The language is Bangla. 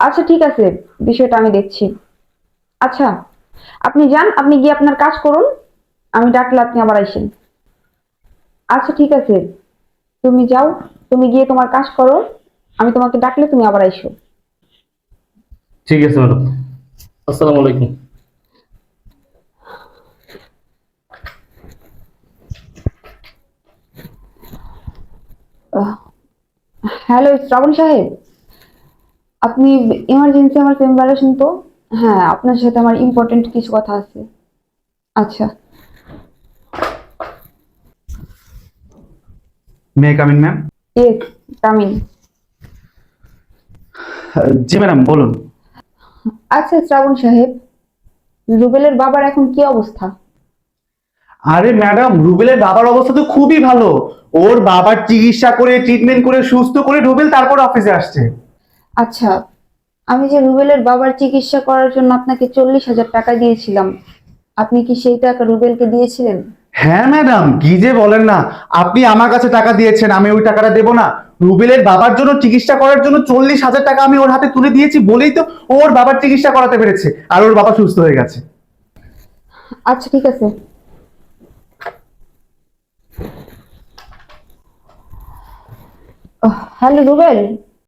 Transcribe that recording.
আচ্ছা ঠিক আছে বিষয়টা আমি দেখছি। আচ্ছা আপনি যান আপনি গিয়ে আপনার কাজ করুন আমি ডাকলে আপনি আবার আইসেন আচ্ছা ঠিক আছে তুমি যাও তুমি গিয়ে তোমার কাজ করো আমি তোমাকে ডাকলে তুমি আবার আইসো। ঠিক আছে ম্যাডাম। আসসালামু আলাইকুম। হ্যালো শ্রাবণ সাহেব। আপনি ইমার্জেন্সি আমার চেম্বারে আসুন তো? হ্যাঁ আপনার সাথে আমার ইম্পর্টেন্ট কিছু কথা আছে। আচ্ছা। May come in ma'am yes come in G madam বলুন। আচ্ছা শ্রাবণ সাহেব রুবেলের বাবার এখন কি অবস্থা? আরে ম্যাডাম রুবেলের বাবার অবস্থা তো খুবই ভালো। ওর বাবার চিকিৎসা করে ট্রিটমেন্ট করে সুস্থ করে রুবেল তারপর অফিসে আসছে। আচ্ছা আমি যে রুবেলের বাবার চিকিৎসা করার জন্য আপনাকে চল্লিশ হাজার টাকা দিয়েছিলাম আপনি কি সেই টাকা রুবেলকে দিয়েছিলেন? হ্যাঁ ম্যাডাম কি যে বলেন না আপনি আমার কাছে টাকা দিয়েছেন আমি ওই টাকাটা দেবো না। রুবেলের বাবার জন্য চিকিৎসা করার জন্য চল্লিশ হাজার টাকা আমি ওর হাতে তুলে দিয়েছি বলেই তো ওর বাবার চিকিৎসা করাতে পেরেছে আর ওর বাবা সুস্থ হয়ে গেছে। আচ্ছা ঠিক আছে। হ্যালো রুবেল।